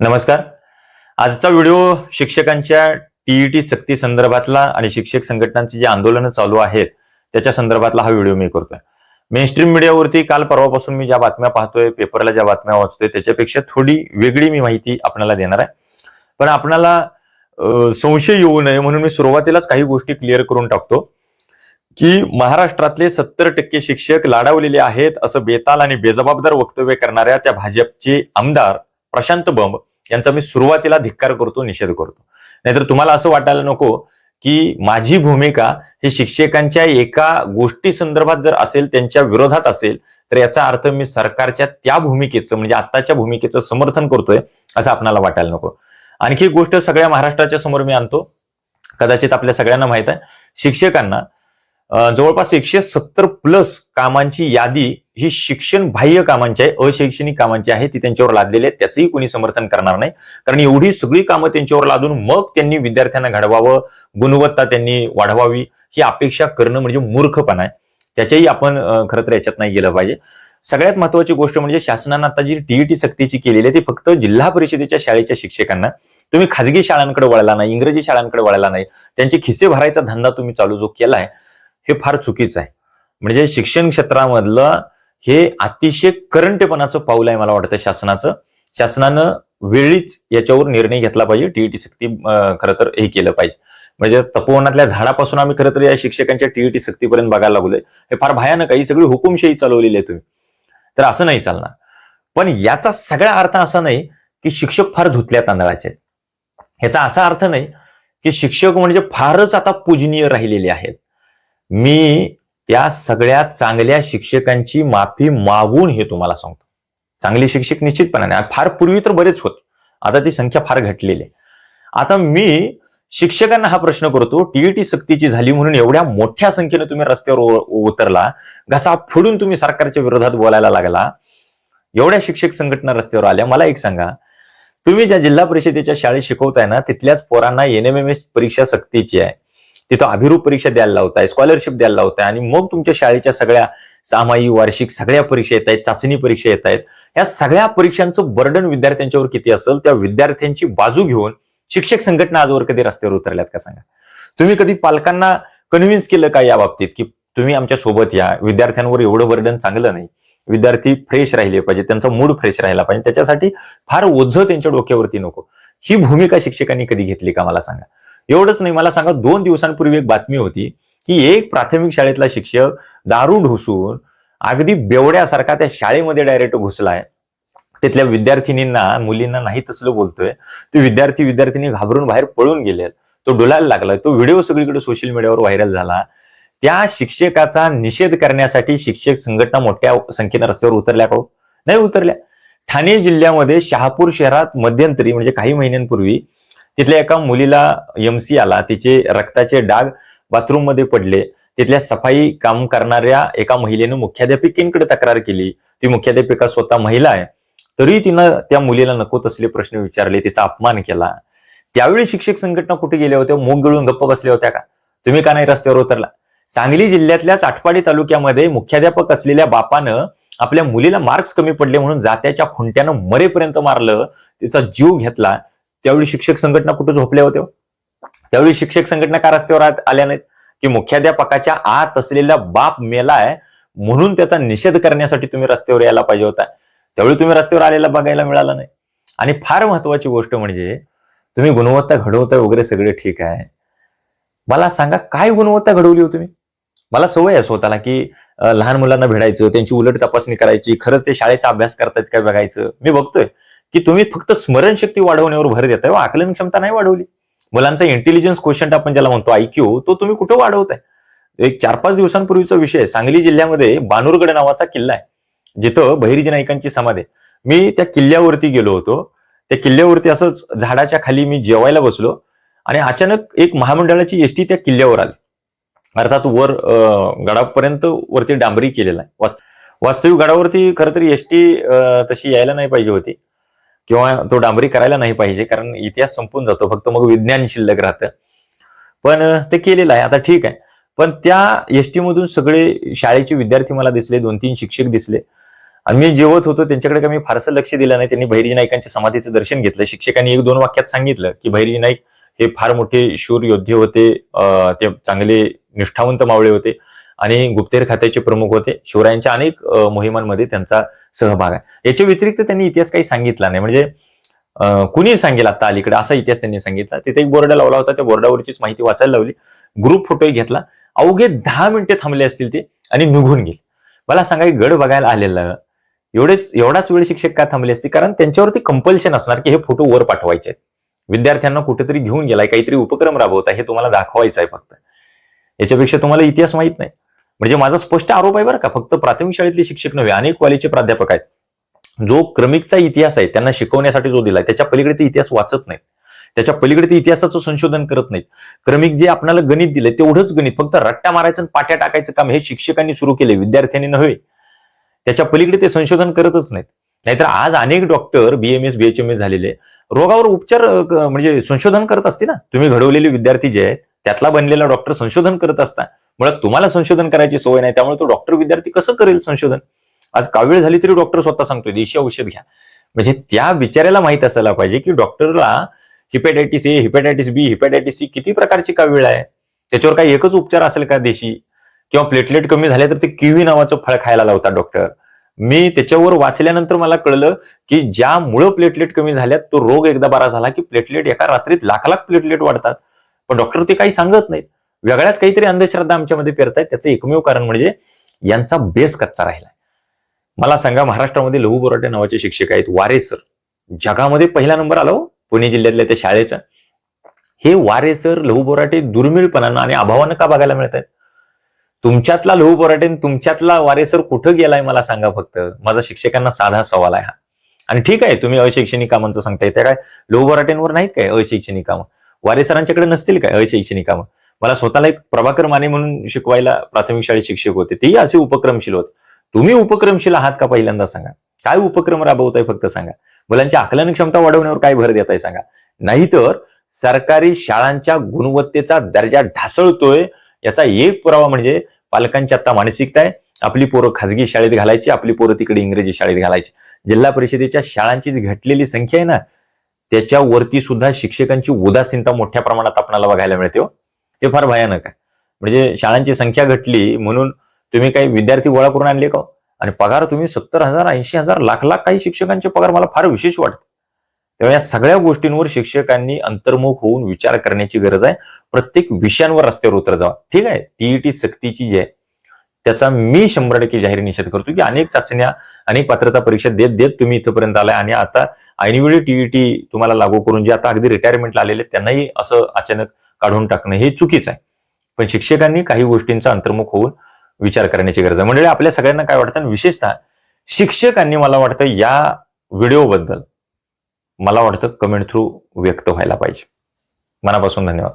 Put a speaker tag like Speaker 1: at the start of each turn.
Speaker 1: नमस्कार. आजचा व्हिडिओ शिक्षकांच्या टीईटी सक्ती संदर्भातला आणि शिक्षक संघटनांची जी आंदोलनं चालू आहेत त्याच्या संदर्भातला हा व्हिडिओ मी करतोय. मेनस्ट्रीम मीडियावरती काल परवापासून मी ज्या बातम्या पाहतोय पेपरला ज्या बातम्या वाचतोय त्याच्यापेक्षा थोडी वेगळी मी माहिती आपल्याला देणार आहे. पण आपणाला संशय येऊ नये म्हणून मी सुरुवातीलाच काही गोष्टी क्लिअर करून टाकतो. की महाराष्ट्रातले सत्तर टक्के शिक्षक लाडावलेले आहेत असं बेताल आणि बेजबाबदार वक्तव्य करणाऱ्या त्या भाजपचे आमदार प्रशांत बंब यांचा मी सुरुवातीला धिक्कार करतो निषेध करतो. नाहीतर तुम्हाला असं वाटायला नको की माझी भूमिका ही शिक्षकांच्या एका गोष्टी संदर्भात जर असेल त्यांच्या विरोधात असेल तर याचा अर्थ मी सरकारच्या त्या भूमिकेचं म्हणजे आत्ताच्या भूमिकेचं समर्थन करतोय असं आपणाला वाटायला नको. आणखी एक गोष्ट सगळ्या महाराष्ट्राच्या समोर मी आणतो. कदाचित आपल्या सगळ्यांना माहीत आहे. शिक्षकांना जवळपास एकशे सत्तर प्लस कामांची यादी ही शिक्षण बाह्य कामांची आहे अशैक्षणिक कामांची आहे ती त्यांच्यावर लादलेली आहे त्याचंही कोणी समर्थन करणार नाही. कारण एवढी सगळी कामं त्यांच्यावर लादून मग त्यांनी विद्यार्थ्यांना घडवावं गुणवत्ता त्यांनी वाढवावी ही अपेक्षा करणं म्हणजे मूर्खपणा आहे. त्याच्याही आपण खरं तर याच्यात नाही गेलं पाहिजे. सगळ्यात महत्वाची गोष्ट म्हणजे शासनानं आता जी टीईटी सक्तीची केलेली आहे ती फक्त जिल्हा परिषदेच्या शाळेच्या शिक्षकांना. तुम्ही खाजगी शाळांकडे वळला नाही इंग्रजी शाळांकडे वळला नाही त्यांचे खिसे भरायचा धंदा तुम्ही चालू जो केलाय हे फार चुकीचं आहे. म्हणजे शिक्षण क्षेत्रामधलं हे अतिशय करंटेपणाचं पाऊल आहे मला वाटतं शासनाचं. शासनानं वेळीच याच्यावर निर्णय घेतला पाहिजे. टीईटी सक्ती खरं तर हे केलं पाहिजे. म्हणजे तपोवनातल्या झाडापासून आम्ही खरं तर या शिक्षकांच्या टीईटी सक्तीपर्यंत बघायला लागलोय. हे फार भयानक आहे. ही सगळी हुकुमशाही चालवलेली आहे तुम्ही. तर असं नाही चालणार. पण याचा सगळा अर्थ असा नाही की शिक्षक फार धुतल्या तांदळाचे ह्याचा असा अर्थ नाही की शिक्षक म्हणजे फारच आता पूजनीय राहिलेले आहेत. मी त्या सगळ्या चांगल्या शिक्षकांची माफी मागून हे तुम्हाला सांगतो. चांगले शिक्षक निश्चितपणाने फार पूर्वी तर बरेच होते. आता ती संख्या फार घटलेली आहे. आता मी शिक्षकांना हा प्रश्न करतो टीईटी सक्तीची झाली म्हणून एवढ्या मोठ्या संख्येने तुम्ही रस्त्यावर उतरला घसा फोडून तुम्ही सरकारच्या विरोधात बोलायला लागला एवढ्या शिक्षक संघटना रस्त्यावर आल्या. मला एक सांगा तुम्ही ज्या जिल्हा परिषदेच्या शाळेत शिकवताय ना तिथल्याच पोरांना एनएमएमएस परीक्षा सक्तीची आहे. तिथं अभिरूप परीक्षा द्यायला लावताय स्कॉलरशिप द्यायला लावताय आणि मग तुमच्या शाळेच्या सगळ्या सामायिक वार्षिक सगळ्या परीक्षा येत आहेत चाचणी परीक्षा येत आहेत. या सगळ्या परीक्षांचं बर्डन विद्यार्थ्यांच्यावर किती असेल त्या विद्यार्थ्यांची बाजू घेऊन शिक्षक संघटना आजवर कधी रस्त्यावर उतरल्यात का सांगा? तुम्ही कधी पालकांना कन्व्हिन्स केलं का या बाबतीत की तुम्ही आमच्यासोबत या विद्यार्थ्यांवर एवढं बर्डन चांगलं नाही. विद्यार्थी फ्रेश राहिले पाहिजे त्यांचा मूड फ्रेश राहिला पाहिजे त्याच्यासाठी फार ओझं त्यांच्या डोक्यावरती नको. ही भूमिका शिक्षकांनी कधी घेतली का मला सांगा? एवढंच नाही मला सांगा दोन दिवसांपूर्वी एक बातमी होती की एक प्राथमिक शाळेतला शिक्षक दारू ढोसून अगदी बेवड्यासारखा त्या शाळेमध्ये डायरेक्ट घुसलाय. तिथल्या विद्यार्थिनींना मुलींना नाही तसलं बोलतोय. ते विद्यार्थी विद्यार्थिनी घाबरून बाहेर पळून गेलेत. तो डोलायला लागला. तो व्हिडिओ सगळीकडे सोशल मीडियावर व्हायरल झाला. त्या शिक्षकाचा निषेध करण्यासाठी शिक्षक संघटना मोठ्या संख्येनं रस्त्यावर उतरल्या का हो? नाही उतरल्या. ठाणे जिल्ह्यामध्ये शहापूर शहरात मध्यंतरी म्हणजे काही महिन्यांपूर्वी तिथल्या एका मुलीला एमसी आला. तिचे रक्ताचे डाग बाथरूममध्ये पडले. तिथल्या सफाई काम करणाऱ्या एका महिलेनं मुख्याध्यापिकेंकडे तक्रार केली. ती मुख्याध्यापिका स्वतः महिला आहे. तरी तिनं त्या मुलीला नको तसले प्रश्न विचारले. तिचा अपमान केला. त्यावेळी शिक्षक संघटना कुठे गेल्या होत्या? मूग गळून गप्प बसल्या होत्या का? तुम्ही का नाही रस्त्यावर उतरला? सांगली जिल्ह्यातल्याच आटपाडी तालुक्यामध्ये मुख्याध्यापक असलेल्या बापानं आपल्या मुलीला मार्क्स कमी पडले म्हणून जात्याच्या खुंट्यानं मरेपर्यंत मारलं. तिचा जीव घेतला. त्यावेळी शिक्षक संघटना कुठे झोपल्या होत्या? त्यावेळी शिक्षक संघटना का रस्त्यावर आल्या नाहीत? की मुख्याध्यापकाच्या आत असलेला बाप मेलाय म्हणून त्याचा निषेध करण्यासाठी तुम्ही रस्त्यावर यायला पाहिजे होता. त्यावेळी तुम्ही रस्त्यावर आलेला बघायला मिळाला नाही. आणि फार महत्वाची गोष्ट म्हणजे तुम्ही गुणवत्ता घडवताय वगैरे सगळे ठीक आहे. मला सांगा काय गुणवत्ता घडवली हो तुम्ही? मला सवय आहे स्वतःला की लहान मुलांना भेडायचं त्यांची उलट तपासणी करायची खरंच ते शाळेचा अभ्यास करतायत काय बघायचं? मी बघतोय. की तुम्ही फक्त स्मरणशक्ती वाढवण्यावर भर देताय. व आकलन क्षमता नाही वाढवली. मुलांचा इंटेलिजन्स क्वेश्चन आपण ज्याला म्हणतो आयक्यू तो तुम्ही कुठं वाढवताय? एक चार पाच दिवसांपूर्वीचा विषय सांगली जिल्ह्यामध्ये बानूरगड नावाचा किल्ला आहे. जिथं बहिर्जी नाईकांची समाधी आहे. मी त्या किल्ल्यावरती गेलो होतो. त्या किल्ल्यावरती असंच झाडाच्या खाली मी जेवायला बसलो आणि अचानक एक महामंडळाची एसटी त्या किल्ल्यावर आली. अर्थात वर गडापर्यंत वरती डांबरी केलेला आहे. वास्तविक गडावरती खरं तर एसटी तशी यायला नाही पाहिजे होती. किंवा तो डांबरी करायला नाही पाहिजे कारण इतिहास संपून जातो फक्त मग विज्ञान शिल्लक राहतं. पण ते केलेलं आहे आता ठीक आहे. पण त्या एसटी मधून सगळे शाळेचे विद्यार्थी मला दिसले दोन तीन शिक्षक दिसले. आणि मी जेवत होतो त्यांच्याकडे काही मी फारसं लक्ष दिलं नाही. त्यांनी भैरजी नाईकांच्या समाधीचं दर्शन घेतलं. शिक्षकांनी एक दोन वाक्यात सांगितलं की भैरजी नाईक हे फार मोठे शूर योद्धे होते अं, ते चांगले निष्ठावंत मावळे होते. आणि गुप्तेर खात्याचे प्रमुख होते. शिवरायांच्या अनेक मोहिमांमध्ये त्यांचा सहभाग आहे. याच्या व्यतिरिक्त त्यांनी इतिहास काही सांगितला नाही. म्हणजे कुणी सांगेल आता अलीकडे? असा इतिहास त्यांनी सांगितला. तिथे एक बोर्ड लावला होता. त्या बोर्डावरचीच माहिती वाचायला लावली. ग्रुप फोटोही घेतला. अवघे दहा मिनिटे थांबले असतील ते आणि निघून गेले. मला सांगा गड बघायला आलेलं एवढेच एवढाच वेळ शिक्षक का थांबले असते कारण त्यांच्यावरती कंपल्शन असणार की हे फोटो वर पाठवायचे आहेत. विद्यार्थ्यांना कुठेतरी घेऊन गेलाय. काहीतरी उपक्रम राबवता हे तुम्हाला दाखवायचं आहे फक्त. याच्यापेक्षा तुम्हाला इतिहास माहीत नाही. म्हणजे माझा स्पष्ट आरोप आहे बरं का. फक्त प्राथमिक शाळेतले शिक्षक नव्हे अनेक कॉलेजचे प्राध्यापक आहेत. जो क्रमिकचा इतिहास आहे त्यांना शिकवण्यासाठी जो दिलाय त्याच्या पलीकडे ते इतिहास वाचत नाहीत. त्याच्या पलीकडे ते इतिहासाचं संशोधन करत नाहीत. क्रमिक जे आपल्याला गणित दिलंय तेवढंच गणित फक्त रट्टा मारायचं आणि पाट्या टाकायचं काम हे शिक्षकांनी सुरू केले विद्यार्थ्यांनी नव्हे. त्याच्या पलीकडे ते संशोधन करतच नाहीत. नाहीतर आज अनेक डॉक्टर बीएमएस बीएचएमएस झालेले रोगावर उपचार म्हणजे संशोधन करत असते ना. तुम्ही घडवलेले विद्यार्थी जे आहेत त्यातला बनलेला डॉक्टर संशोधन करत असता. मुळात तुम्हाला संशोधन करायची सवय नाही त्यामुळे तो डॉक्टर विद्यार्थी कसं करेल संशोधन? आज कावीळ झाली तरी डॉक्टर स्वतः सांगतोय देशी औषध घ्या. म्हणजे त्या विचारायला माहीत असायला पाहिजे की डॉक्टरला hepatitis A hepatitis B hepatitis C किती प्रकारची कावीळ आहे? त्याच्यावर काही एकच उपचार असेल का देशी? किंवा प्लेटलेट कमी झाले तर ते किवी नावाचं फळ खायला लावतात डॉक्टर मी त्याच्यावर वाचल्यानंतर मला कळलं की ज्यामुळं प्लेटलेट कमी झाल्यात तो रोग एकदा बरा झाला की प्लेटलेट एका रात्रीत लाख लाख प्लेटलेट वाढतात. पण डॉक्टर ते काही सांगत नाहीत. वेगळ्याच काहीतरी अंधश्रद्धा आमच्यामध्ये पेरतायत. त्याचं एकमेव कारण म्हणजे यांचा बेस कच्चा राहिलाय. मला सांगा महाराष्ट्रामध्ये लहू बोराटे नावाचे शिक्षक आहेत. वारे सर. जगामध्ये पहिला नंबर आला हो, पुणे जिल्ह्यातल्या त्या शाळेचा. हे वारे सर लहू बोराटे दुर्मिळपणानं आणि अभावानं का बघायला मिळत आहेत तुमच्यातला लहू बोराटे तुमच्यातला तुमच्यातला वारेसर कुठं गेलाय मला सांगा फक्त. माझा शिक्षकांना साधा सवाल आहे हा. आणि ठीक आहे तुम्ही अशैक्षणिक कामांचं सांगताय. त्या काय लहू बोराटेंवर नाहीत काय अशैक्षणिक कामं? वारेसरांच्याकडे नसतील काय अशैक्षणिक कामं? मला स्वतःला एक प्रभाकर माने म्हणून शिकवायला प्राथमिक शाळेत शिक्षक होते. तेही असे उपक्रमशील होते. तुम्ही उपक्रमशील आहात का पहिल्यांदा सांगा. काय उपक्रम राबवताय फक्त सांगा. मुलांची आकलन क्षमता वाढवण्यावर काय भर देताय सांगा. नाहीतर सरकारी शाळांच्या गुणवत्तेचा दर्जा ढासळतोय याचा एक पुरावा म्हणजे पालकांची आता मानसिकता आहे. आपली पोरं खाजगी शाळेत घालायची आपली पोरं तिकडे इंग्रजी शाळेत घालायची. जिल्हा परिषदेच्या शाळांची जी घटलेली संख्या आहे ना त्याच्यावरती सुद्धा शिक्षकांची उदासीनता मोठ्या प्रमाणात आपल्याला बघायला मिळते हो. ते फार भयानक आहे. म्हणजे शाळांची संख्या घटली म्हणून तुम्ही काही विद्यार्थी गोळा करून आणले का हो? आणि पगार तुम्ही सत्तर हजार ऐंशी हजार लाख लाख काही शिक्षकांचे पगार मला फार विशेष वाटते. तेव्हा या सगळ्या गोष्टींवर शिक्षकांनी अंतर्मुख होऊन विचार करण्याची गरज आहे. प्रत्येक विषयांवर रस्त्यावर उतर जावा. ठीक आहे? टीईटी सक्तीची जी आहे त्याचा मी शंभर टक्के जाहीर निषेध करतो की अनेक चाचण्या अनेक पात्रता परीक्षा देत देत तुम्ही इथपर्यंत आलाय. आणि आता ऐनवेळी टीईटी तुम्हाला लागू करून जे आता अगदी रिटायरमेंटला आलेले त्यांनाही असं अचानक काढून टाकणं हे चुकीचं आहे. पण शिक्षकांनी काही गोष्टींचा अंतर्मुख होऊन विचार करण्याची गरज आहे. म्हणजे आपल्या सगळ्यांना काय वाटतं? विशेषतः शिक्षकांनी मला वाटतं या व्हिडिओबद्दल मला वाटतं कमेंट थ्रू व्यक्त व्हायला पाहिजे. मनापासून धन्यवाद.